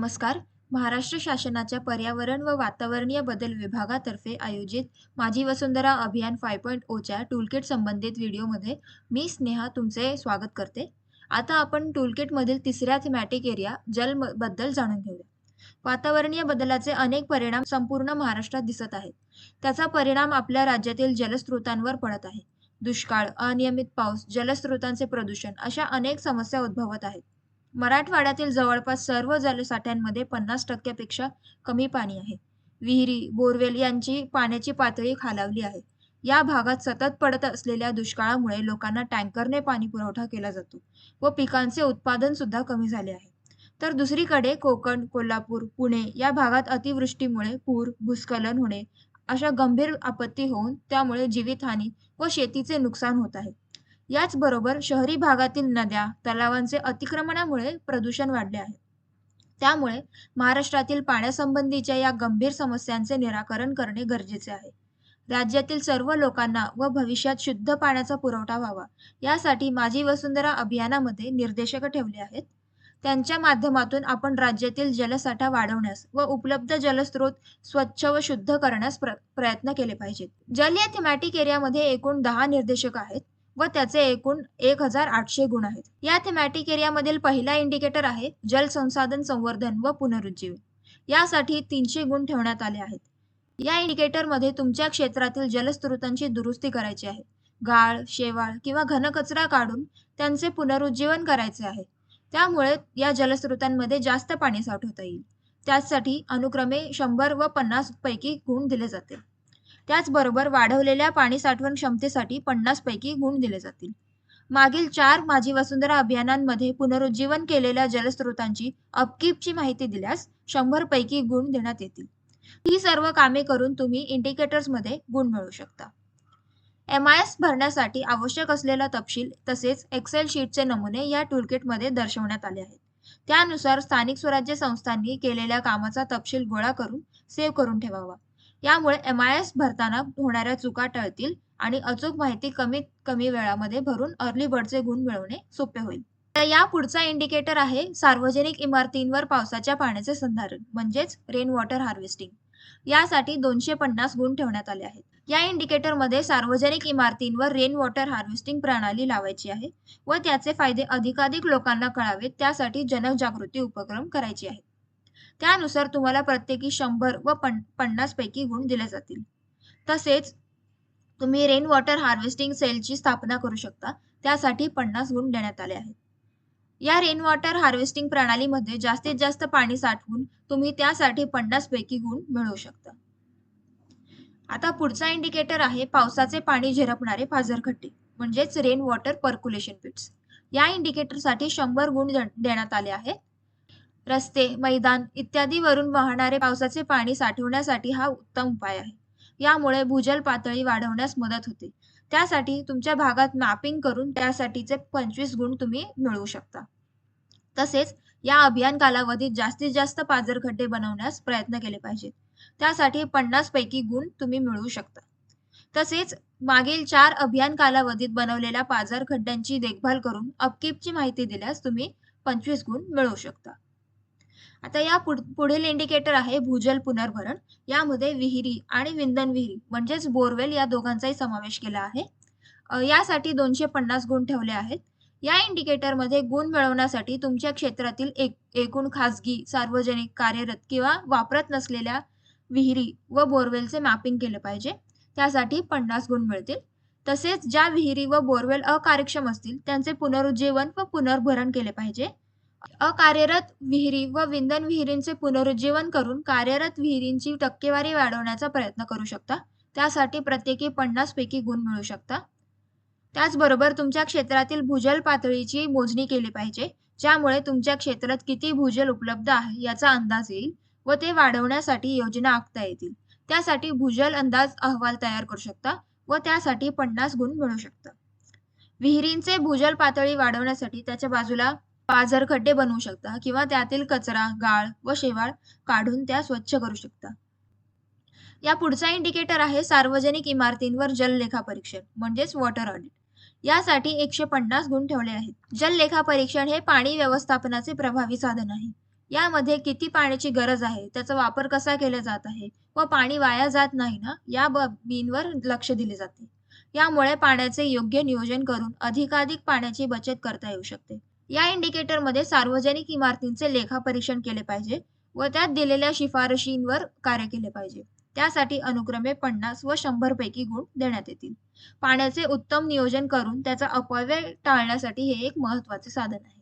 नमस्कार. महाराष्ट्र शासनाच्या पर्यावरण व वातावरणीय बदल विभागातर्फे आयोजित माझी वसुंधरा अभियान 5.0 च्या टूलकिट संबंधित व्हिडिओमध्ये मी स्नेहा तुमचे स्वागत करते. आता आपण टूलकिटमधील तिसऱ्या थीमॅटिक एरिया जलबद्दल जाणून घेऊया. वातावरणीय बदलाचे अनेक परिणाम संपूर्ण महाराष्ट्रात दिसत आहेत. त्याचा परिणाम आपल्या राज्यातील जलस्रोतांवर पडत आहे. दुष्काळ, अनियमित पाऊस, जलस्रोतांचे प्रदूषण अशा अनेक समस्या उद्भवत आहेत. मराठवाड्यातील जवळपास सर्व जलसाठ्यांमध्ये पन्नास टक्क्यापेक्षा कमी पाणी आहे. विहिरी, बोरवेल यांची पाण्याची पातळी खालावली आहे. या भागात सतत पडत असलेल्या दुष्काळामुळे लोकांना टँकरने पाणी पुरवठा केला जातो व पिकांचे उत्पादन सुद्धा कमी झाले आहे. तर दुसरीकडे कोकण, कोल्हापूर, पुणे या भागात अतिवृष्टीमुळे पूर, भूस्खलन होणे अशा गंभीर आपत्ती होऊन त्यामुळे जीवितहानी व शेतीचे नुकसान होत आहे. याचबरोबर शहरी भागातील नद्या, तलावांचे अतिक्रमणामुळे प्रदूषण वाढले आहे. त्यामुळे महाराष्ट्रातील पाण्यासंबंधीच्या या गंभीर समस्यांचे निराकरण करणे गरजेचे आहे. राज्यातील सर्व लोकांना व भविष्यात शुद्ध पाण्याचा पुरवठा व्हावा यासाठी माझी वसुंधरा अभियानामध्ये निर्देशक ठेवले आहेत. त्यांच्या माध्यमातून आपण राज्यातील जलसाठा वाढवण्यास व उपलब्ध जलस्रोत स्वच्छ व शुद्ध करण्यास प्र प्रयत्न केले पाहिजेत. जल या थीमॅटिक एरियामध्ये एकूण दहा निर्देशक आहेत व त्याचे एकूण एक हजार आठशे गुण आहेत. या थेमॅटिक एरियामधील पहिला इंडिकेटर आहे जल संसाधन संवर्धन व पुनरुज्जीवन. यासाठी तीनशे गुण ठेवण्यात आले आहेत. या इंडिकेटरमध्ये तुमच्या क्षेत्रातील जलस्रोतांची दुरुस्ती करायची आहे. गाळ, शेवाळ किंवा घनकचरा काढून त्यांचे पुनरुज्जीवन करायचे आहे. त्यामुळे या जलस्रोतांमध्ये जास्त पाणी साठवता येईल. त्यासाठी अनुक्रमे शंभर व पन्नास पैकी गुण दिले जातील. त्याचबरोबर वाढवलेल्या पाणी साठवण क्षमतेसाठी पन्नास पैकी गुण दिले जातील. मागील चार माझी वसुंधरा अभियानांमध्ये पुनरुज्जीवन केलेल्या जलस्रोतांची अपकीपची माहिती दिल्यास शंभर पैकी गुण देण्यात येतील. ही सर्व कामे करून तुम्ही इंडिकेटर्समध्ये गुण मिळवू शकता. एमआयएस भरण्यासाठी आवश्यक असलेला तपशील तसेच एक्सेल शीटचे नमुने या टूलकिटमध्ये दर्शवण्यात आले आहेत. त्यानुसार स्थानिक स्वराज्य संस्थांनी केलेल्या कामाचा तपशील गोळा करून सेव्ह करून ठेवावा. यामुळे एमआयएस भरताना होणाऱ्या चुका टळतील आणि अचूक माहिती कमीत कमी वेळामध्ये भरून अर्ली बर्डचे गुण मिळवणे सोपे होईल. तर या पुढचा इंडिकेटर आहे सार्वजनिक इमारतींवर पावसाच्या पाण्याचे संधारण म्हणजेच रेन वॉटर हार्वेस्टिंग. यासाठी दोनशे पन्नास गुण ठेवण्यात आले आहेत. या इंडिकेटरमध्ये सार्वजनिक इमारतींवर रेन वॉटर हार्वेस्टिंग प्रणाली लावायची आहे व त्याचे फायदे अधिकाधिक लोकांना कळावेत त्यासाठी जनजागृती उपक्रम करायचे आहेत. त्यानुसार तुम्हाला प्रत्येकी शंभर व पन्नास पैकी गुण दिले जातील. तसेच तुम्ही रेन वॉटर हार्वेस्टिंग सेलची स्थापना करू शकता. त्यासाठी पन्नास गुण देण्यात आले आहेत. या रेन वॉटर हार्वेस्टिंग प्रणालीमध्ये जास्तीत जास्त पाणी साठवून तुम्ही त्यासाठी पन्नास पैकी गुण मिळवू शकता. आता पुढचा इंडिकेटर आहे पावसाचे पाणी झिरपणारे पाझरखड्डे म्हणजेच रेन वॉटर पर्क्युलेशन पिट्स. या इंडिकेटरसाठी शंभर गुण देण्यात आले आहेत. रस्ते, मैदान इत्यादीवरून वाहणारे पावसाचे पाणी साठवण्यासाठी हा उत्तम उपाय आहे. यामुळे भूजल पातळी वाढवण्यास मदत होते. त्यासाठी तुमच्या भागात मॅपिंग करून त्यासाठीचे पंचवीस गुण तुम्ही मिळवू शकता. तसेच या अभियान कालावधीत जास्तीत जास्त पाझरखड्डे बनवण्यास प्रयत्न केले पाहिजेत. त्यासाठी पन्नास पैकी गुण तुम्ही मिळवू शकता. तसेच मागील चार अभियान कालावधीत बनवलेल्या पाझरखड्ड्यांची देखभाल करून अपकीपची माहिती दिल्यास तुम्ही पंचवीस गुण मिळवू शकता. आता या पुढील इंडिकेटर आहे भूजल पुनर्भरण. यामध्ये विहिरी आणि विंधन विहिरी म्हणजेच बोरवेल या दोघांचाही समावेश केला आहे. यासाठी दोनशे पन्नास गुण ठेवले आहेत. या इंडिकेटरमध्ये गुण मिळवण्यासाठी तुमच्या क्षेत्रातील एक एकूण खासगी, सार्वजनिक, कार्यरत किंवा वापरत नसलेल्या विहिरी व बोरवेलचे मॅपिंग केले पाहिजे. त्यासाठी पन्नास गुण मिळतील. तसेच ज्या विहिरी व बोरवेल अकार्यक्षम असतील त्यांचे पुनरुज्जीवन व पुनर्भरण केले पाहिजे. अकार्यरत विहिरी व विंधन विहिरींचे पुनरुज्जीवन करून कार्यरत विहिरींची टक्केवारी वाढवण्याचा प्रयत्न करू शकता. त्यासाठी प्रत्येकी पन्नास पैकी गुण मिळू शकता. त्याचबरोबर तुमच्या क्षेत्रातील भूजल पातळीची मोजणी केली पाहिजे. ज्यामुळे तुमच्या क्षेत्रात किती भूजल उपलब्ध आहे याचा अंदाज येईल व ते वाढवण्यासाठी योजना आखता येतील. त्यासाठी भूजल अंदाज अहवाल तयार करू शकता व त्यासाठी पन्नास गुण मिळू शकता. विहिरींचे भूजल पातळी वाढवण्यासाठी त्याच्या बाजूला पाझर खड्डे बनवू शकता किंवा त्यातील कचरा, गाळ व शेवाळ काढून त्या स्वच्छ करू शकता. या पुढचा इंडिकेटर आहे सार्वजनिक इमारतींवर जल लेखा परीक्षण म्हणजेच वॉटर ऑडिट. यासाठी एकशे पन्नास गुण ठेवले आहेत. जल लेखा परीक्षण हे पाणी व्यवस्थापनाचे प्रभावी साधन आहे. यामध्ये किती पाण्याची गरज आहे त्याचा वापर कसा केला जात आहे व पाणी वाया जात नाही ना या बाबींवर लक्ष दिले जाते यामुळे पाण्याचे योग्य नियोजन करून अधिकाधिक पाण्याची बचत करता येऊ शकते या इंडिकेटरमध्ये सार्वजनिक इमारतींचे लेखापरीक्षण केले पाहिजे व त्यात दिलेल्या शिफारशींवर कार्य केले पाहिजे. त्यासाठी अनुक्रमे पन्नास व शंभर पैकी गुण देण्यात येतील. पाण्याचे उत्तम नियोजन करून त्याचा अपव्यय टाळण्यासाठी हे एक महत्त्वाचे साधन आहे.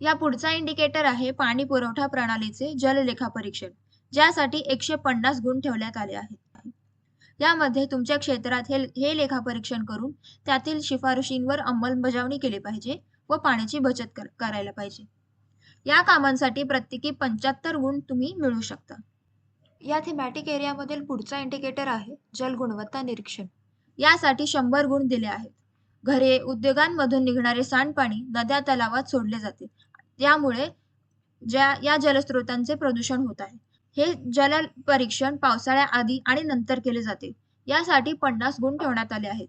या पुढचा इंडिकेटर आहे पाणी पुरवठा प्रणालीचे जललेखापरीक्षण ज्यासाठी एकशे पन्नास गुण ठेवण्यात आले आहेत. यामध्ये तुमच्या क्षेत्रात हे हे लेखापरीक्षण करून त्यातील शिफारशींवर अंमलबजावणी केली पाहिजे व पाण्याची बचत कर, करायला पाहिजे. या कामांसाठी प्रत्येकी पंच्याहत्तर गुण तुम्ही मिळवू शकता. या थेमॅटिक एरियामधील पुढचा इंडिकेटर आहे जल गुणवत्ता निरीक्षण. यासाठी शंभर गुण दिले आहेत. घरे उद्योगांमधून निघणारे सांडपाणी नद्या तलावात सोडले जाते. त्यामुळे ज्या या जलस्रोतांचे प्रदूषण होत आहे. हे जल परीक्षण पावसाळ्याआधी आणि नंतर केले जाते. यासाठी पन्नास गुण ठेवण्यात आले आहेत.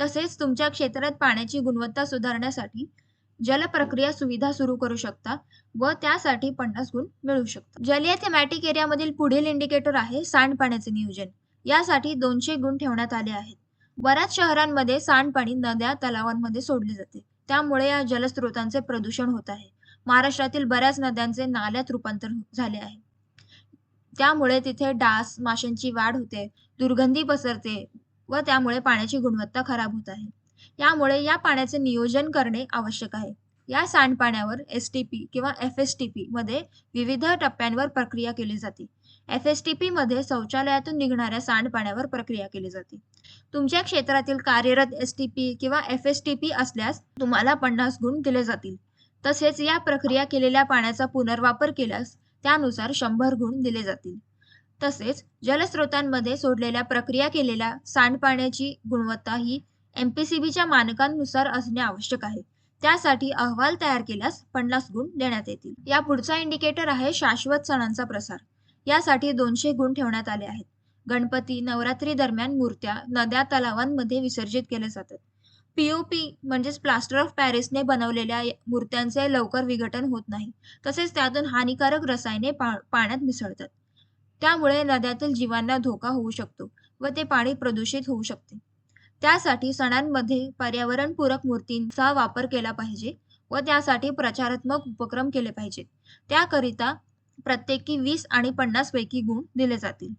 तसेच तुमच्या क्षेत्रात पाण्याची गुणवत्ता सुधारण्यासाठी जलप्रक्रिया सुविधा सुरू करू शकता व त्यासाठी पन्नास गुण मिळू शकतात जलीय थेमॅटिक एरियामधील पुढील इंडिकेटर आहे सांडपाण्याचे नियोजन. यासाठी दोनशे गुण ठेवण्यात आले आहेत. बऱ्याच शहरांमध्ये सांडपाणी नद्या तलावांमध्ये सोडले जाते. त्यामुळे या जलस्रोतांचे प्रदूषण होत आहे. महाराष्ट्रातील बऱ्याच नद्यांचे नाल्यात रूपांतर झाले आहे. त्यामुळे तिथे डास माशांची वाढ होते दुर्गंधी पसरते व त्यामुळे पाण्याची गुणवत्ता खराब होत आहे. यामुळे या पाण्याचे नियोजन करणे आवश्यक आहे. या सांडपाण्यावर एस टी पी किंवा एफ एस टी पी मध्ये विविध टप्प्यांवर प्रक्रिया केली जाते. एफ एस टी पी मध्ये शौचालयातून निघणाऱ्या सांडपाण्यावर प्रक्रिया केली जाते. तुमच्या क्षेत्रातील कार्यरत एस टी पी किंवा एफ एस टी पी असल्यास तुम्हाला पन्नास गुण दिले जातील. तसेच या प्रक्रिया केलेल्या पाण्याचा पुनर्वापर केल्यास त्यानुसार शंभर गुण दिले जातील. तसेच जलस्रोतांमध्ये सोडलेल्या प्रक्रिया केलेल्या सांडपाण्याची गुणवत्ता ही एमपीसीबीच्या मानकांनुसार असणे आवश्यक आहे. त्यासाठी अहवाल तयार केल्यास पन्नास गुण देण्यात येतील. या पुढचा इंडिकेटर आहे शाश्वत सणांचा प्रसार. यासाठी दोनशे गुण ठेवण्यात आले आहेत. गणपती नवरात्री दरम्यान मूर्त्या नद्या तलावांमध्ये विसर्जित केल्या जातात. पीओपी म्हणजेच प्लास्टर ऑफ पॅरिसने बनवलेल्या मूर्त्यांचे लवकर विघटन होत नाही. तसेच त्यातून हानिकारक रसायने पाण्यात मिसळतात. त्यामुळे नद्यातील जीवांना धोका होऊ शकतो व ते पाणी प्रदूषित होऊ शकते. त्यासाठी सणांमध्ये पर्यावरणपूरक मूर्तींचा वापर केला पाहिजे व त्यासाठी प्रचारात्मक उपक्रम केले पाहिजेत त्याकरिता प्रत्येकी वीस आणि पन्नास पैकी गुण दिले जातील.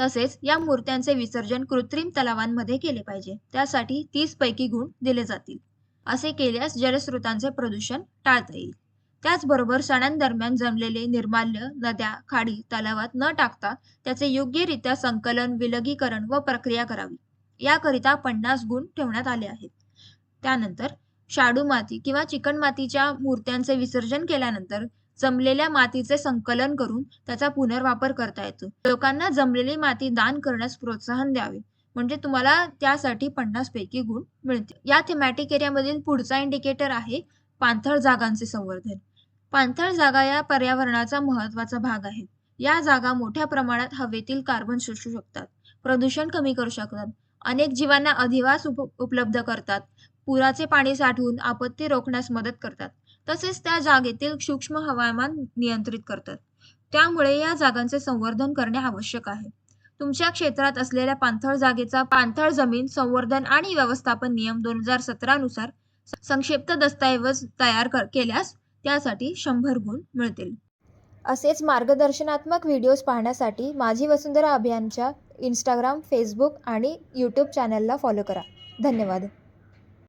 तसेच या मूर्त्यांचे विसर्जन कृत्रिम तलावांमध्ये केले पाहिजे. त्यासाठी तीस पैकी गुण दिले जातील. असे केल्यास जलस्रोतांचे प्रदूषण टाळता येईल. त्याचबरोबर सणांदरम्यान जमलेले निर्माल्य नद्या खाडी तलावात न टाकता त्याचे योग्यरित्या संकलन विलगीकरण व प्रक्रिया करावी. याकरिता पन्नास गुण ठेवण्यात आले आहेत. त्यानंतर शाडू माती किंवा चिकण मातीच्या मूर्त्यांचे विसर्जन केल्यानंतर जमलेल्या मातीचे संकलन करून त्याचा पुनर्वापर करता येतो. लोकांना जमलेली माती दान करण्यास प्रोत्साहन द्यावे म्हणजे तुम्हाला त्यासाठी पन्नास पैकी गुण मिळतील. या थेमॅटिक एरियामधील पुढचा इंडिकेटर आहे पाणथळ जागांचे संवर्धन. पाणथळ जागा या पर्यावरणाचा महत्त्वाचा भाग आहेत. या जागा मोठ्या प्रमाणात हवेतील कार्बन शोषू शकतात. प्रदूषण कमी करू शकतात. अनेक जीवांना अधिवास उप उपलब्ध करतात. पुराचे पाणी साठवून आपत्ती रोखण्यास मदत करतात. तसेच त्या जागेतील सूक्ष्म हवामान नियंत्रित करतात. त्यामुळे या जागांचे संवर्धन करणे आवश्यक आहे. तुमच्या क्षेत्रात असलेल्या पाणथळ जागेचा पाणथळ जमीन संवर्धन आणि व्यवस्थापन नियम दोन हजार सतरा नुसार संक्षिप्त दस्तऐवज तयार केल्यास त्यासाठी शंभर गुण मिळतील. असेच मार्गदर्शनात्मक व्हिडिओज पाहण्यासाठी माझी वसुंधरा अभियानच्या इंस्टाग्राम फेसबुक आणि यूट्यूब चॅनलला फॉलो करा. धन्यवाद.